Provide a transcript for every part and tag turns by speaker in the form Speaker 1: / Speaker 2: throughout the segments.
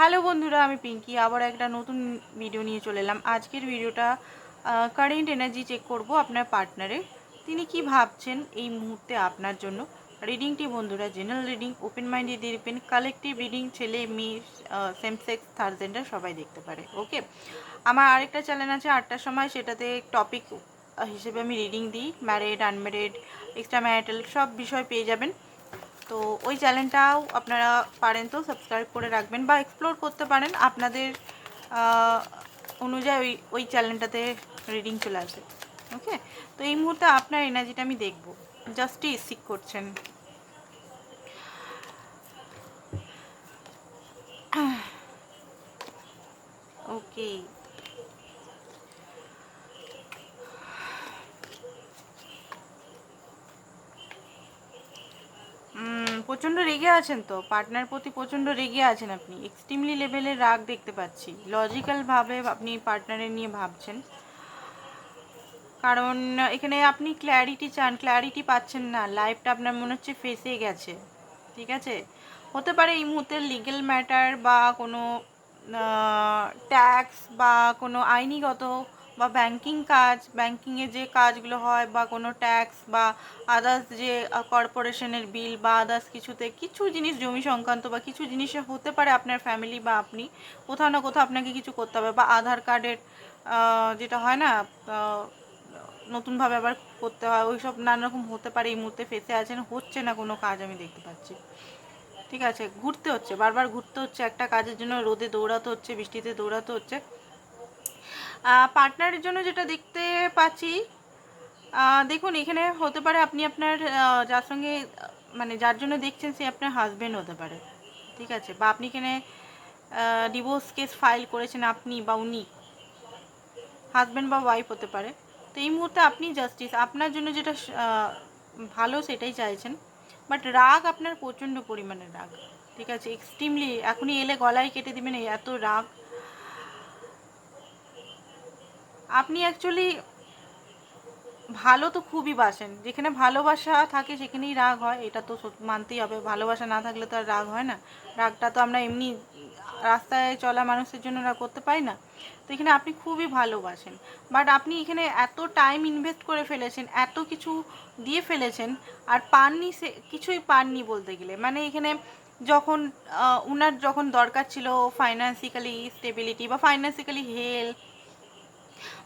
Speaker 1: Hello বন্ধুরা, আমি পিঙ্কি। আবার একটা নতুন ভিডিও নিয়ে চলে এলাম। আজকের ভিডিওটা কারেন্ট এনার্জি চেক করব আপনার পার্টনারে তিনি কি ভাবছেন এই মুহূর্তে আপনার জন্য? রিডিংটি বন্ধুরা জেনারেল রিডিং ওপেন মাইন্ডে দেখবেন। কালেকটিভ রিডিং ছেলে, মেয়ে সেম সেক্স থার্ড জেন্ডার সবাই দেখতে পারে। ওকে আমার আরেকটা চ্যানেল আছে, আটটার সময়। সেটাতে টপিক হিসেবে আমি রিডিং দিই। ম্যারিড আনম্যারিড এক্সট্রা ম্যারিটাল সব বিষয় পেয়ে যাবেন। তো ওই চ্যানেলটাও আপনারা পারেন তো সাবস্ক্রাইব করে রাখবেন বা এক্সপ্লোর করতে পারেন। আপনাদের অনুযায়ী ওই ওই চ্যানেলটাতে রিডিং চলে আসে ওকে তো এই মুহূর্তে আপনার এনার্জিটা আমি দেখব। জাস্টই সিক করছেন। ওকে প্রচণ্ড রেগে আছেন তো? পার্টনার প্রতি প্রচণ্ড রেগে আছেন আপনি। এক্সট্রিমলি লেভেলের রাগ দেখতে পাচ্ছি। লজিক্যালভাবে আপনি পার্টনারের নিয়ে ভাবছেন। কারণ এখানে আপনি ক্ল্যারিটি চান ক্ল্যারিটি পাচ্ছেন না। লাইফটা আপনার মনে হচ্ছে ফেসে গেছে। ঠিক আছে? হতে পারে এই মুহূর্তে লিগেল ম্যাটার বা কোনো ট্যাক্স বা কোনো আইনিগত বা ব্যাংকিং কাজ ব্যাংকিংয়ে যে কাজগুলো হয় বা কোনো ট্যাক্স বা আদার্স যে কর্পোরেশনের বিল বা আদার্স কিছুতে, কিছু জিনিস জমি সংক্রান্ত বা কিছু জিনিসে হতে পারে আপনার ফ্যামিলি বা আপনি, কোথাও না কোথাও আপনাকে কিছু করতে হবে বা আধার কার্ডের যেটা হয় না নতুনভাবে আবার করতে হয় ওই সব নানা রকম হতে পারে, এই মুহূর্তে ফেসে আছেন, হচ্ছে না কোনো কাজ আমি দেখতে পাচ্ছি। ঠিক আছে, ঘুরতে হচ্ছে, বারবার ঘুরতে হচ্ছে, একটা কাজের জন্য রোদে দৌড়াতে হচ্ছে, বৃষ্টিতে দৌড়াতে হচ্ছে পার্টনারের জন্য যেটা দেখতে পাচ্ছি দেখুন, এখানে হতে পারে আপনি আপনার যার সঙ্গে মানে যার জন্য দেখছেন সে আপনার হাজব্যান্ড হতে পারে, ঠিক আছে? বা আপনি এখানে ডিভোর্স কেস ফাইল করেছেন আপনি বা উনি হাজব্যান্ড বা ওয়াইফ হতে পারে। তো এই মুহূর্তে আপনি জাস্টিস আপনার জন্য যেটা ভালো সেটাই চাইছেন বাট রাগ আপনার প্রচণ্ড পরিমাণে রাগ, ঠিক আছে? এক্সট্রিমলি এখনই এলে গলায় কেটে দিবেন, এত রাগ। আপনি অ্যাকচুয়ালি ভালো তো খুবই বাসেন। যেখানে ভালোবাসা থাকে সেখানেই রাগ হয়, এটা তো মানতেই হবে। ভালোবাসা না থাকলে তো আর রাগ হয় না। রাগটা তো আমরা এমনি রাস্তায় চলা মানুষের জন্য রাগ করতে পারি না। তো এখানে আপনি খুবই ভালোবাসেন। বাট আপনি এখানে এত টাইম ইনভেস্ট করে ফেলেছেন, এত কিছু দিয়ে ফেলেছেন, আর পাননি সে কিছুই পাননি বলতে গেলে। মানে এখানে যখন ওনার যখন দরকার ছিল ফাইন্যান্সিক্যালি স্টেবিলিটি বা ফাইন্যান্সিক্যালি হেল্প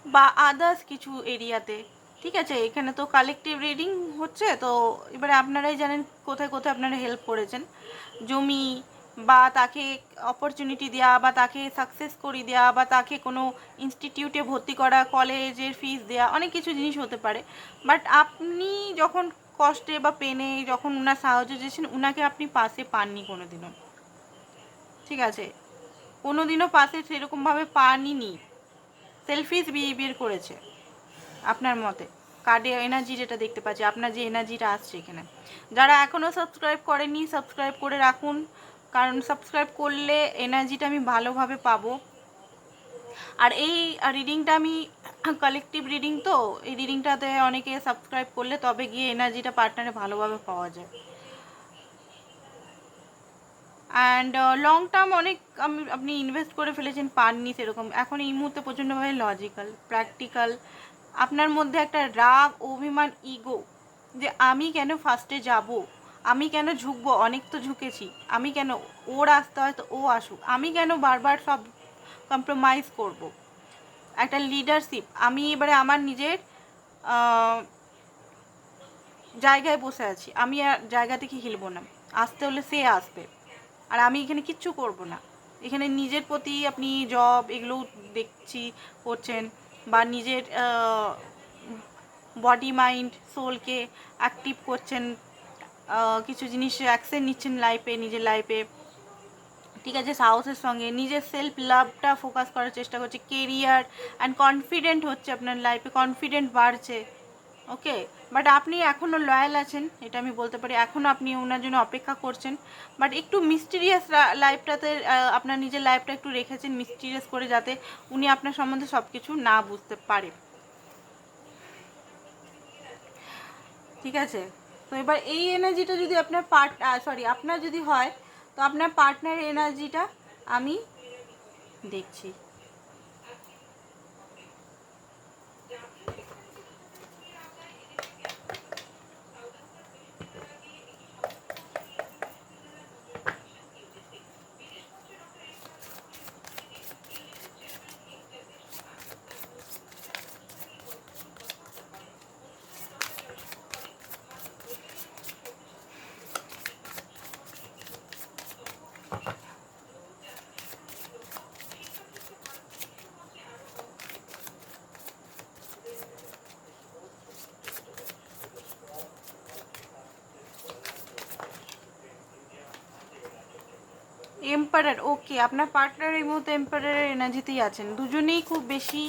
Speaker 1: বা আদার্স কিছু এরিয়াতে ঠিক আছে? এখানে তো কালেকটিভ রিডিং হচ্ছে, তো এবারে আপনারাই জানেন কোথায় কোথায় আপনারা হেল্প করেছেন। জমি বা তাকে অপরচুনিটি দেওয়া বা তাকে সাকসেস করিয়ে দেওয়া বা তাকে কোনো ইনস্টিটিউটে ভর্তি করা কলেজের ফিস দেওয়া অনেক কিছু জিনিস হতে পারে। বাট আপনি যখন কষ্টে বা পেনে যখন উনার সাহায্য চেয়েছেন, উনাকে আপনি পাশে পাননি কোনো দিনও ঠিক আছে? কোনো দিনও পাশে সেরকমভাবে পাননি সেলফিশ বিহেভিয়ার করেছে আপনার মতে। কার্ডে এনার্জি যেটা দেখতে পাচ্ছি, আপনার যে এনার্জিটা আসছে এখানে। যারা এখনও সাবস্ক্রাইব করেনি, সাবস্ক্রাইব করে রাখুন। কারণ সাবস্ক্রাইব করলে এনার্জিটা আমি ভালোভাবে পাবো। আর এই রিডিংটা আমি কালেকটিভ রিডিং তো, এই রিডিংটাতে অনেকে সাবস্ক্রাইব করলে তবে গিয়ে এনার্জিটা পার্টনারে ভালোভাবে পাওয়া যায়। অ্যান্ড লং টার্ম অনেক আপনি ইনভেস্ট করে ফেলেছেন, পাননি সেরকম। এখন এই মুহূর্তে প্রচণ্ডভাবে লজিক্যাল প্র্যাকটিক্যাল আপনার মধ্যে একটা রাগ, অভিমান ইগো যে আমি কেন ফার্স্টে যাব? আমি কেন ঝুঁকবো? অনেক তো ঝুঁকেছি। আমি কেন, ওর আসতে হয়তো ও আসুক। আমি কেন বারবার সব কম্প্রোমাইজ করব? একটা লিডারশিপ আমি এবারে আমার নিজের জায়গায় বসে আছি। আমি আর জায়গা থেকে হিলবো না। আসতে হলে সে আসবে। আর আমি এখানে কিচ্ছু করব না। এখানে নিজের প্রতি আপনি জব এগুলো দেখছি, করছেন বা নিজের বডি মাইন্ড সোলকে অ্যাক্টিভ করছেন কিছু জিনিস অ্যাকশন নিচ্ছেন লাইফে নিজের লাইফে ঠিক আছে সাহসের সঙ্গে নিজের সেলফ লাভটা ফোকাস করার চেষ্টা করছে। কেরিয়ার অ্যান্ড কনফিডেন্ট হচ্ছে আপনার লাইফে কনফিডেন্ট বাড়ছে। ওকে বাট আপনি এখনও লয়াল আছেন, এটা আমি বলতে পারি। এখনও আপনি ওনার জন্য অপেক্ষা করছেন। বাট একটু মিস্টিরিয়াস লাইফটাতে আপনার নিজের লাইফটা একটু রেখেছেন মিস্টিরিয়াস করে যাতে উনি আপনার সম্বন্ধে সব কিছু না বুঝতে পারে। ঠিক আছে? তো এবার এই এনার্জিটা যদি আপনার পার্ট সরি আপনার যদি হয়, তো আপনার পার্টনার এনার্জিটা আমি দেখছি। এম্পায়ার ওকে, আপনার পার্টনার এই মুহূর্তে এম্পায়ারের এনার্জিতেই আছেন। দুজনেই খুব বেশি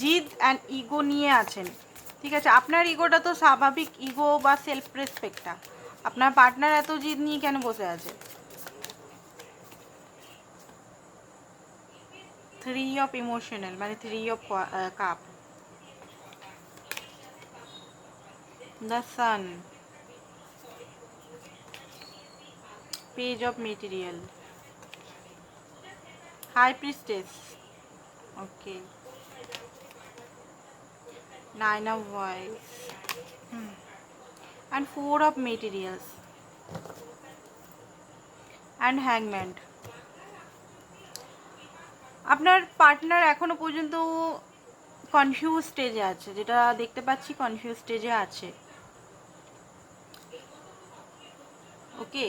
Speaker 1: জিদ অ্যান্ড ইগো নিয়ে আছেন। ঠিক আছে, আপনার ইগোটা তো স্বাভাবিক ইগো বা সেলফ রেসপেক্টটা আপনার পার্টনার এত জিদ নিয়ে কেন বসে আছে? থ্রি অফ ইমোশনাল মানে three of cup the sun page of material. High priestess. Okay. Nine of wands. Hmm. and four of materials. And hangman আপনার পার্টনার এখনও পর্যন্ত কনফিউজ স্টেজে আছে, যেটা দেখতে পাচ্ছি কনফিউজ স্টেজে আছে। ওকে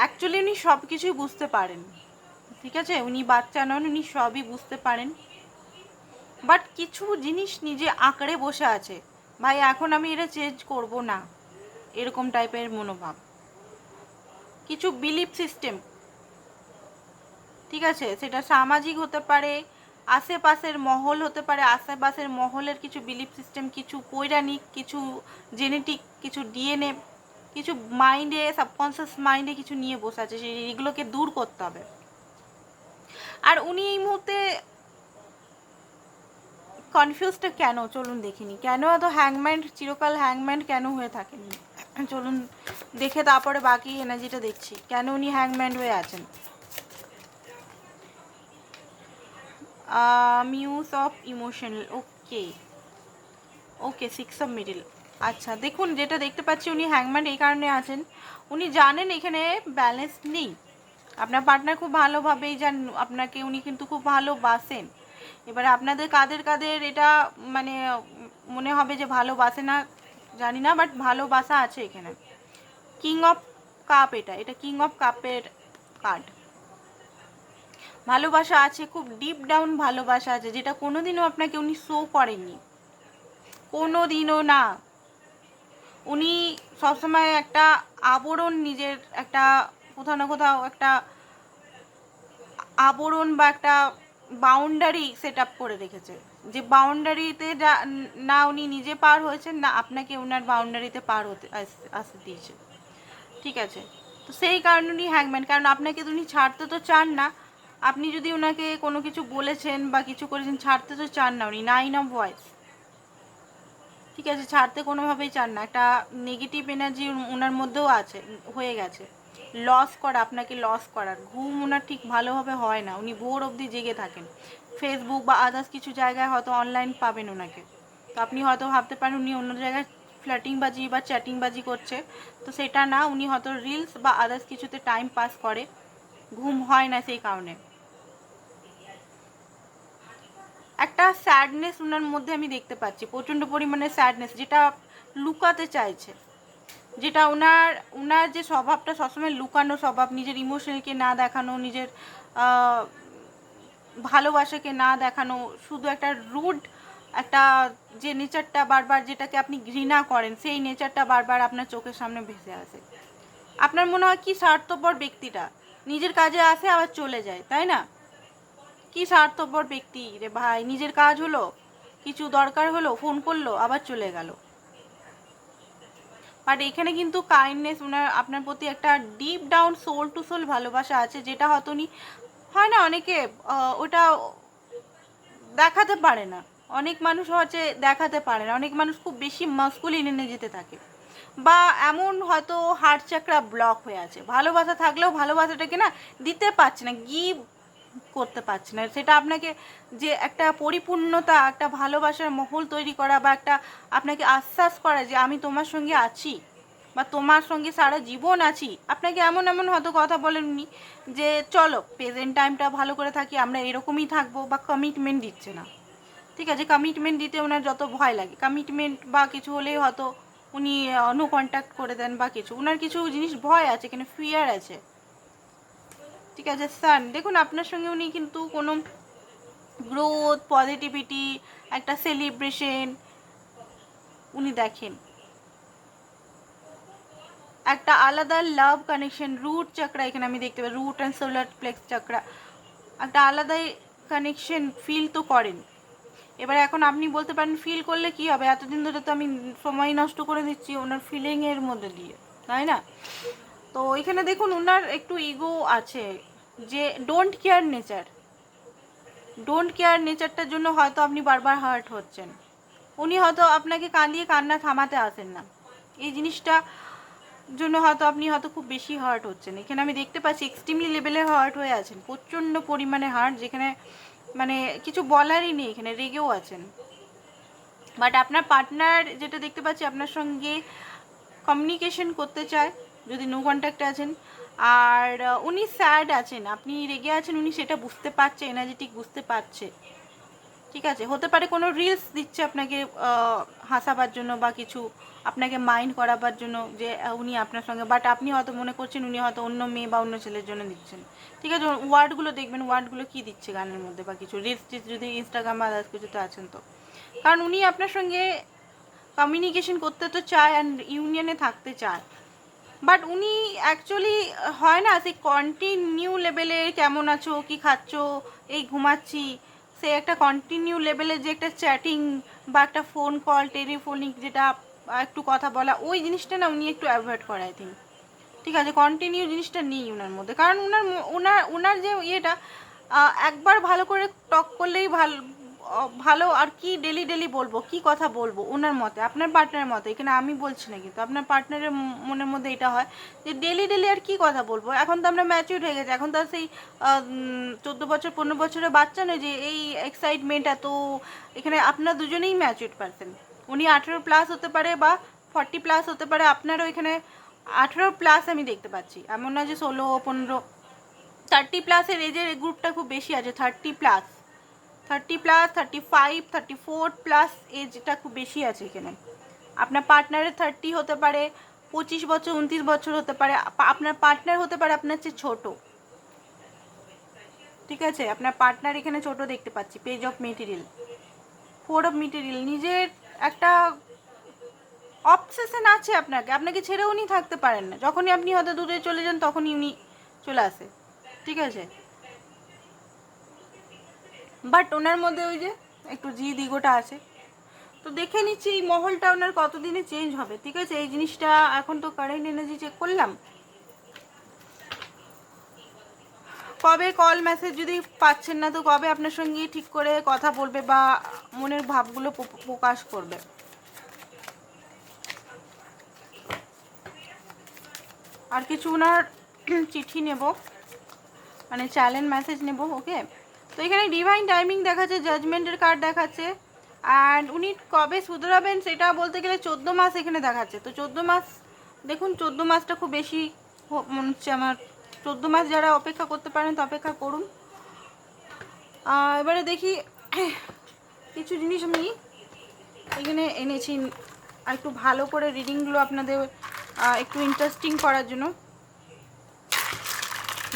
Speaker 1: অ্যাকচুয়ালি উনি সব কিছুই বুঝতে পারেন। ঠিক আছে? উনি বাচ্চা নন, উনি সবই বুঝতে পারেন। বাট কিছু জিনিস নিজে আঁকড়ে বসে আছে। ভাই, এখন আমি এটা চেঞ্জ করব না। এরকম টাইপের মনোভাব। কিছু বিলিফ সিস্টেম ঠিক আছে? সেটা সামাজিক হতে পারে, আশেপাশের মহল হতে পারে, আশেপাশের মহলের কিছু বিলিফ সিস্টেম কিছু পৈরাণিক, কিছু জেনেটিক কিছু ডিএনএ কিছু মাইন্ডে সাবকনসিয়াস মাইন্ডে কিছু নিয়ে বসে আছে। সেই এগুলোকে দূর করতে হবে। আর উনি এই মুহূর্তে কনফিউজটা কেন? চলুন দেখিনি। কেন এত হ্যাংম্যান চিরকাল হ্যাংম্যান কেন হয়ে থাকেনি চলুন দেখে তারপরে বাকি এনার্জিটা দেখছি। কেন উনি হ্যাংম্যান হয়ে আছেন? Muse of emotional okay okay six of middle আচ্ছা দেখুন, যেটা দেখতে পাচ্ছি উনি হ্যাংম্যান এই কারণে আছেন। উনি জানেন এখানে ব্যালেন্স নেই। আপনার পার্টনার খুব ভালোভাবেই যান, আপনাকে উনি কিন্তু খুব ভালোবাসেন। এবারে আপনাদের কাদের কাদের এটা মানে মনে হবে যে ভালোবাসে না, জানি না বাট ভালোবাসা আছে এখানে। কিং অফ কাপ এটা এটা কিং অফ কাপের কার্ড ভালোবাসা আছে, খুব ডিপ ডাউন ভালোবাসা আছে, যেটা কোনোদিনও আপনাকে উনি শো করেননি। কোনো দিনও না। উনি সবসময় একটা আবরণ নিজের একটা কোথাও না কোথাও একটা আবরণ বা একটা বাউন্ডারি সেট আপ করে রেখেছে। যে বাউন্ডারিতে যা, না উনি নিজে পার হয়েছেন, না আপনাকে ওনার বাউন্ডারিতে পার হতে আসতে দিয়েছে। ঠিক আছে? তো সেই কারণে উনি হ্যাংম্যান কারণ আপনাকে তো উনি ছাড়তে তো চান না। আপনি যদি ওনাকে কোনো কিছু বলেছেন বা কিছু করেছেন, ছাড়তে তো চান না উনি নাইন অফ ভয়েস ঠিক আছে? ছাড়তে কোনোভাবেই চান না। একটা নেগেটিভ এনার্জি ওনার মধ্যেও আছে, হয়ে গেছে। লস করা, আপনাকে লস করার। ঘুম ওনার ঠিক ভালোভাবে হয় না, উনি ভোর অবধি জেগে থাকেন। ফেসবুক বা আদার্স কিছু জায়গায় হয়তো অনলাইন পাবেন ওনাকে। তো আপনি হয়তো ভাবতে পারেন উনি অন্য জায়গায় ফ্ল্যাটিং বাজি বা চ্যাটিং বাজি করছে। তো সেটা না, উনি হয়তো রিলস বা আদার্স কিছুতে টাইম পাস করে। ঘুম হয় না সেই কারণে। একটা স্যাডনেস ওনার মধ্যে আমি দেখতে পাচ্ছি, প্রচণ্ড পরিমাণে স্যাডনেস যেটা লুকাতে চাইছে। যেটা ওনার ওনার যে স্বভাবটা সবসময় লুকানো স্বভাব, নিজের ইমোশনালকে না দেখানো, নিজের ভালোবাসাকে না দেখানো, শুধু একটা রুড, একটা যে নেচারটা বারবার যেটাকে আপনি ঘৃণা করেন, সেই নেচারটা বারবার আপনার চোখের সামনে ভেসে আসে। আপনার মনে হয় কি স্বার্থপর ব্যক্তিটা? নিজের কাজে আসে, আবার চলে যায়, তাই না? কি স্বার্থপর ব্যক্তি রে ভাই? নিজের কাজ হলো, কিছু দরকার হলো, ফোন করল, আবার চলে গেল। বাট এখানে কিন্তু কাইন্ডনেস ওনার আপনার প্রতি একটা deep down soul to soul ভালোবাসা আছে, যেটা হয়তো উনি, হয় না অনেকে ওটা দেখাতে পারে না। অনেক মানুষ হচ্ছে দেখাতে পারে না। অনেক মানুষ খুব বেশি মাস্কুলিন এনে যেতে থাকে। বা এমন হয়তো হার্ট চাকরা ব্লক হয়ে আছে। ভালোবাসা থাকলেও ভালোবাসাটাকে না দিতে পারছে না। গিভ করতে পারছে না। সেটা আপনাকে যে একটা পরিপূর্ণতা, একটা ভালোবাসার মহল তৈরি করা বা একটা আপনাকে আশ্বাস করা যে আমি তোমার সঙ্গে আছি বা তোমার সঙ্গে সারা জীবন আছি, আপনাকে এমন এমন হয়তো কথা বলেননি যে চলো প্রেজেন্ট টাইমটা ভালো করে থাকি, আমরা এরকমই থাকব বা কমিটমেন্ট দিচ্ছে না। ঠিক আছে কমিটমেন্ট দিতে ওনার যত ভয় লাগে। কমিটমেন্ট বা কিছু হলেই হয়তো উনি নো কন্ট্যাক্ট করে দেন বা কিছু। ওনার কিছু জিনিস ভয় আছে এখানে ফিয়ার আছে। ঠিক আছে সান দেখুন, আপনার সঙ্গে উনি কিন্তু কোনো গ্রোথ পজিটিভিটি একটা সেলিব্রেশন উনি দেখেন। একটা আলাদা লাভ কানেকশন রুট চক্রা এখানে আমি দেখতে পাই root and solar plexus chakra একটা আলাদাই কানেকশন ফিল তো করেন। এবার এখন আপনি বলতে পারেন ফিল করলে কি হবে? এতদিন ধরে তো আমি সময় নষ্ট করে দিচ্ছি ওনার ফিলিংয়ের মধ্যে দিয়ে, তাই না? তো এখানে দেখুন ওনার একটু ইগো আছে, যে don't care nature don't care নেচারটার জন্য হয়তো আপনি বারবার হার্ট হচ্ছেন। উনি হয়তো আপনাকে কাঁদিয়ে কান্না থামাতে আসেন না। এই জিনিসটা জন্য হয়তো আপনি হয়তো খুব বেশি হার্ট হচ্ছেন। এখানে আমি দেখতে পাচ্ছি এক্সট্রিমলি লেভেলে হার্ট হয়ে আছেন, প্রচণ্ড পরিমাণে হার্ট যেখানে মানে কিছু বলারই নেই, এখানে রেগেও আছেন। বাট আপনার পার্টনার যেটা দেখতে পাচ্ছি আপনার সঙ্গে কমিউনিকেশন করতে চায়। যদি নো কন্ট্যাক্টে আছেন। আর উনি স্যাড আছেন। আপনি রেগে আছেন, উনি সেটা বুঝতে পারছে এনার্জেটিক বুঝতে পারছে। ঠিক আছে? হতে পারে কোনো রিলস দিচ্ছে আপনাকে হাসাবার জন্য বা কিছু আপনাকে মাইন্ড করাবার জন্য যে উনি আপনার সঙ্গে। বাট আপনি হয়তো মনে করছেন উনি হয়তো অন্য মেয়ে বা অন্য ছেলের জন্য দিচ্ছেন। ঠিক আছে? ওয়ার্ডগুলো দেখবেন ওয়ার্ডগুলো কী দিচ্ছে গানের মধ্যে বা কিছু? রিলস যদি ইনস্টাগ্রাম বা আদার্স কিছুতে আছেন তো। কারণ উনি আপনার সঙ্গে কমিউনিকেশন করতে তো চায় অ্যান্ড ইউনিয়নে থাকতে চায়। বাট উনি অ্যাকচুয়ালি হয় না, সেই কন্টিনিউ লেভেলে কেমন আছো, কি খাচ্ছো, এই ঘুমাচ্ছি সে একটা কন্টিনিউ লেভেলে যে একটা চ্যাটিং বা একটা ফোন কল টেলিফোনিক যেটা একটু কথা বলা, ওই জিনিসটা না উনি একটু অ্যাভয়েড করে আই থিঙ্ক ঠিক আছে কন্টিনিউ জিনিসটা নেই ওনার মধ্যে। কারণ ওনার ওনার ওনার যে ইয়েটা একবার ভালো করে টক করলেই ভালো ভালো আর কি ডেলি ডেলি বলব? কি কথা বলব? ওনার মতে, আপনার পার্টনারের মতে, এখানে আমি বলছি না কিন্তু আপনার পার্টনারের মনের মধ্যে এটা হয় যে ডেলি ডেলি আর কি কথা বলব? এখন তো আমরা ম্যাচিউর হয়ে গেছে, এখন তো আর সেই চোদ্দ বছর, পনেরো বছরের বাচ্চা নয় যে এই এক্সাইটমেন্ট এত, এখানে আপনার দুজনেই ম্যাচিউর পারসন উনি আঠেরো প্লাস হতে পারে বা ফর্টি প্লাস হতে পারে, আপনারও এখানে আঠেরো প্লাস আমি দেখতে পাচ্ছি। এমন না যে ষোলো, পনেরো থার্টি প্লাসের এজের গ্রুপটা খুব বেশি আছে thirty plus thirty plus thirty five thirty four plus এজটা খুব বেশি আছে এখানে। আপনার পার্টনারের থার্টি হতে পারে, পঁচিশ বছর, উনত্রিশ বছর হতে পারে, আপ- আপনার পার্টনার হতে পারে আপনার চেয়ে ছোটো। ঠিক আছে? আপনার পার্টনার এখানে ছোট দেখতে পাচ্ছি page of material four of material নিজের একটা অবসেশন আছে আপনাকে আপনাকে ছেড়ে উনি থাকতে পারেন না। যখনই আপনি হয়তো দূরে চলে যান, তখনই উনি চলে আসে। ঠিক আছে? বাট ওনার মধ্যে ওই যে একটু জি দিগোটা আছে। তো দেখে নিচ্ছি এই মহলটা ওনার কতদিনে চেঞ্জ হবে। ঠিক আছে, এই জিনিসটা এখন তো কারেন্ট এনার্জি চেক করলাম। কবে কল মেসেজ যদি পাচ্ছেন না, তো কবে আপনার সঙ্গে ঠিক করে কথা বলবে বা মনের ভাবগুলো প্রকাশ করবে। আর কিছু ওনার চিঠি নেব মানে চ্যালেঞ্জ মেসেজ নেব ওকে তো এখানে ডিভাইন টাইমিং দেখাচ্ছে জাজমেন্টের কার্ড দেখাচ্ছে। অ্যান্ড উনি কবে শুধরাবেন সেটা বলতে গেলে চোদ্দ মাস এখানে দেখাচ্ছে। তো চোদ্দ মাস, দেখুন চোদ্দ মাসটা খুব বেশি মনে হচ্ছে আমার। চোদ্দ মাস যারা অপেক্ষা করতে পারেন তো অপেক্ষা করুন। এবারে দেখি, কিছু জিনিস আমি এখানে এনেছি। একটু ভালো করে রিডিংগুলো আপনাদের একটু ইন্টারেস্টিং করার জন্য।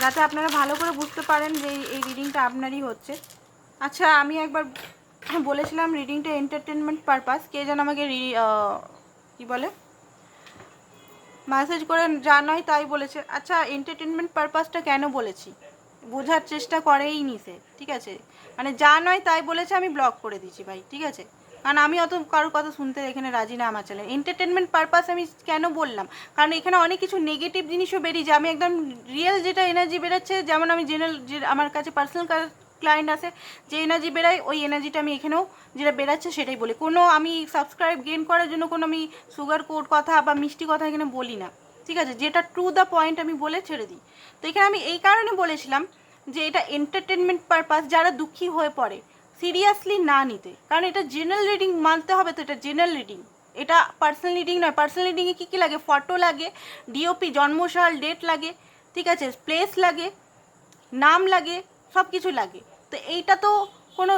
Speaker 1: যাতে আপনারা ভালো করে বুঝতে পারেন যে এই- রিডিংটা আপনারই হচ্ছে। আচ্ছা আমি একবার বলেছিলাম রিডিংটা এন্টারটেনমেন্ট পারপাস কে যেন আমাকে কি বলে? মেসেজ করে যা নয় তাই বলেছে। আচ্ছা এন্টারটেনমেন্ট পারপাসটা কেন বলেছি? বোঝার চেষ্টা করেই নি সে, ঠিক আছে? মানে যা নয় তাই বলেছে, আমি ব্লক করে দিচ্ছি ভাই, ঠিক আছে? কারণ আমি অত কারোর কথা শুনতে এখানে রাজি না আমার চ্যানেল এন্টারটেনমেন্ট পারপাস আমি কেন বললাম? কারণ এখানে অনেক কিছু নেগেটিভ জিনিসও বেরিয়ে বেরিয়েছে আমি একদম রিয়েল যেটা এনার্জি বেরোচ্ছে, যেমন আমি জেনারেল যে আমার কাছে পার্সোনাল ক্লায়েন্ট আসে যে এনার্জি বেরায়, ওই এনার্জিটা আমি এখানেও যেটা বেরাচ্ছে সেটাই বলি। কোনো আমি সাবস্ক্রাইব গেন করার জন্য কোনো আমি সুগার কোড কথা বা মিষ্টি কথা এখানে বলি না। ঠিক আছে? যেটা ট্রু দ্য পয়েন্ট আমি বলে ছেড়ে দিই। তো এখানে আমি এই কারণে বলেছিলাম যে এটা এন্টারটেনমেন্ট পারপাস যারা দুঃখী হয়ে পড়ে সিরিয়াসলি না নিতে। কারণ এটা জেনারেল রিডিং মানতে হবে তো, এটা জেনারেল রিডিং এটা পার্সোনাল রিডিং নয়। পার্সোনাল রিডিংয়ে কী কী লাগে? ফটো লাগে ডিওপি জন্মসাল ডেট লাগে, ঠিক আছে? প্লেস লাগে, নাম লাগে সব কিছু লাগে। তো এইটা তো কোনো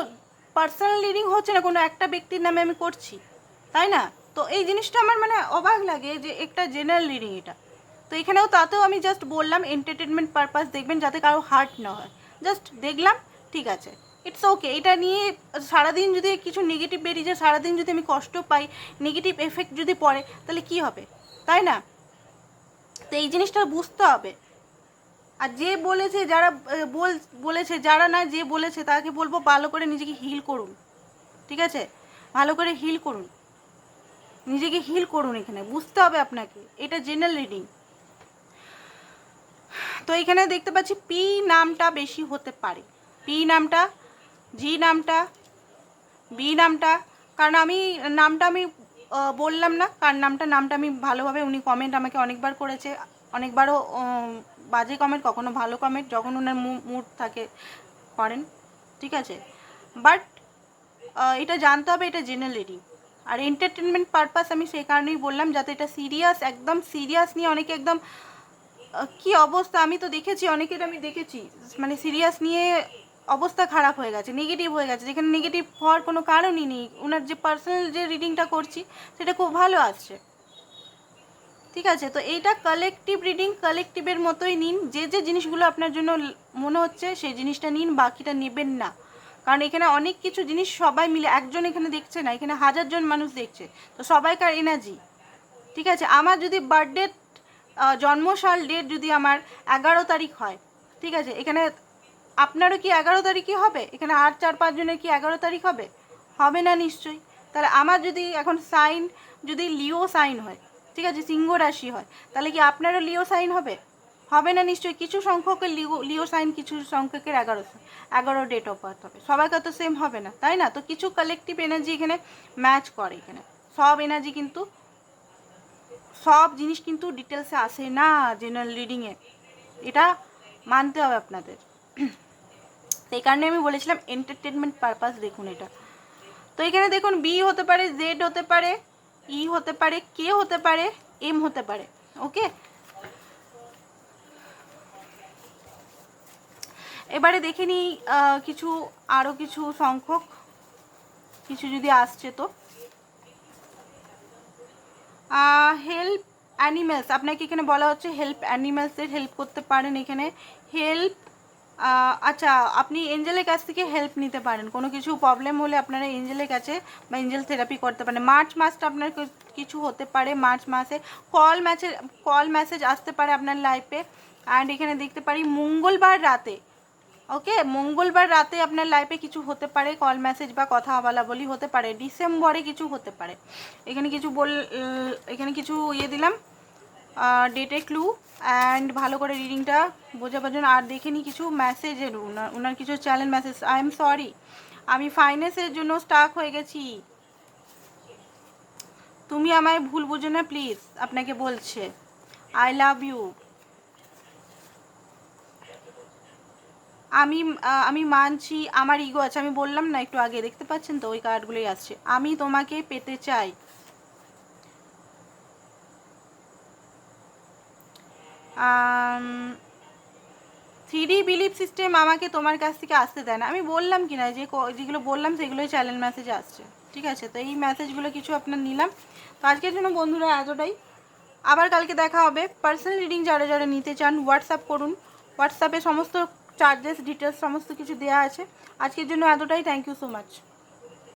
Speaker 1: পার্সোনাল রিডিং হচ্ছে না, কোনো একটা ব্যক্তির নামে আমি করছি। তাই না? তো এই জিনিসটা আমার মানে অবাক লাগে যে একটা জেনারেল রিডিং এটা। তো এখানেও তাতেও আমি জাস্ট বললাম এন্টারটেনমেন্ট পারপাস দেখবেন যাতে কারও হার্ট না হয়। জাস্ট দেখলাম, ঠিক আছে। ইটস ওকে এটা নিয়ে সারাদিন যদি কিছু নেগেটিভ বেরিয়ে যায়, সারাদিন যদি আমি কষ্ট পাই নেগেটিভ এফেক্ট যদি পড়ে, তাহলে কি হবে? তাই না? তো এই জিনিসটা বুঝতে হবে। আর যে বলেছে, যারা বল, বলেছে, যারা না যে বলেছে, তাকে বলব ভালো করে নিজেকে হিল করুন। ঠিক আছে? ভালো করে হিল করুন। নিজেকে হিল করুন এখানে। বুঝতে হবে আপনাকে। এটা জেনারেল রিডিং তো এখানে দেখতে পাচ্ছি পি নামটা বেশি হতে পারে। পি নামটা জি নামটা, বি নামটা, কারণ আমি নামটা আমি বললাম না, কার নামটা নামটা আমি ভালোভাবে উনি কমেন্ট আমাকে অনেকবার করেছে, অনেকবারও বাজে কমেন্ট কখনো ভালো কমেন্ট যখন ওনার মুড থাকে, করেন, ঠিক আছে? বাট এটা জানতে হবে, এটা জেনারেল আর এন্টারটেনমেন্ট পারপাস আমি সেই কারণেই বললাম, যাতে এটা সিরিয়াস একদম সিরিয়াস নিয়ে অনেকে একদম কি অবস্থা, আমি তো দেখেছি, অনেকের আমি দেখেছি মানে সিরিয়াস নিয়ে অবস্থা খারাপ হয়ে গেছে নেগেটিভ হয়ে গেছে, যেখানে নেগেটিভ হওয়ার কোনো কারণই নেই। ওনার যে পার্সোনাল যে রিডিংটা করছি, সেটা খুব ভালো আসছে। ঠিক আছে, তো এইটা কালেকটিভ রিডিং কালেকটিভের মতোই নিন। যে যে জিনিসগুলো আপনার জন্য মনে হচ্ছে, সেই জিনিসটা নিন, বাকিটা নেবেন না। কারণ এখানে অনেক কিছু জিনিস সবাই মিলে, একজন এখানে দেখছে না, এখানে হাজারজন মানুষ দেখছে, তো সবাইকার এনার্জি ঠিক আছে, আমার যদি বার্থডে জন্মসাল ডেট যদি আমার এগারো তারিখ হয়, ঠিক আছে, এখানে আপনারও কি এগারো তারিখই হবে? এখানে আর চার পাঁচজনের কি এগারো তারিখ হবে? হবে না নিশ্চয়ই। তাহলে আমার যদি এখন সাইন, যদি লিও সাইন হয়, ঠিক আছে, সিংহ রাশি হয়, তাহলে কি আপনারও লিও সাইন হবে? হবে না নিশ্চয়ই। কিছু সংখ্যকের লিও লিও সাইন, কিছু সংখ্যকের এগারো এগারো ডেট অফ বার্থ হবে। সবাইকে তো সেম হবে না, তাই না? তো কিছু কালেকটিভ এনার্জি এখানে ম্যাচ করে এখানে। সব এনার্জি কিন্তু, সব জিনিস কিন্তু ডিটেলসে আসে না জেনারেল রিডিংয়ে এটা মানতে হবে আপনাদের। সেই কারণে আমি বলেছিলাম এন্টারটেনমেন্ট পারপাস দেখুন এটা। তো এখানে দেখুন বি হতে পারে জেড হতে পারে ই হতে পারে কে হতে পারে এম হতে পারে ওকে এবারে দেখে নিই কিছু আরও কিছু সংখ্যক, কিছু যদি আসছে তো। হেল্প অ্যানিমেলস আপনাকে এখানে বলা হচ্ছে হেল্প অ্যানিমেলসের হেল্প করতে পারেন এখানে। হেল্প আচ্ছা আপনি এঞ্জেলের কাছ থেকে হেল্প নিতে পারেন। কোনো কিছু প্রবলেম হলে আপনারা এঞ্জেলের কাছে বা এঞ্জেল থেরাপি করতে পারেন। মার্চ মাসটা আপনার কিছু হতে পারে মার্চ মাসে। কল ম্যাচের কল মেসেজ আসতে পারে আপনার লাইফে অ্যান্ড এখানে দেখতে পারি মঙ্গলবার রাতে ওকে মঙ্গলবার রাতে আপনার লাইফে কিছু হতে পারে কল মেসেজ বা কথা বলা বলি হতে পারে। ডিসেম্বরে কিছু হতে পারে। এখানে কিছু বল, এখানে কিছু ইয়ে দিলাম। ডেটে ক্লু অ্যান্ড ভালো করে রিডিংটা বোঝাবার জন্য। আর দেখে নি কিছু মেসেজের ওনার ওনার কিছু channel message I am sorry আমি ফাইন্যান্সের জন্য স্টাক হয়ে গেছি। তুমি আমায় ভুল বুঝো না প্লিজ আপনাকে বলছে। আই লাভ ইউ আমি আমি মানছি, আমার ইগো আছে। আমি বললাম না একটু আগে, দেখতে পাচ্ছেন তো? ওই কার্ডগুলোই আসছে। আমি তোমাকে পেতে চাই। থ্রি বিলিভ সিস্টেম আমাকে তোমার কাছ থেকে আসতে দেয় না। আমি বললাম কি না, যে যেগুলো বললাম সেগুলোই চ্যানেল মেসেজ আসছে। ঠিক আছে? তো এই মেসেজগুলো কিছু আপনার নিলাম। তো আজকের জন্য বন্ধুরা এতটাই। আবার কালকে দেখা হবে। পার্সোনাল রিডিং যারা যারা নিতে চান হোয়াটসঅ্যাপ করুন। হোয়াটসঅ্যাপে সমস্ত চার্জেস ডিটেলস সমস্ত কিছু দেওয়া আছে। আজকের জন্য এতটাই। Thank you so much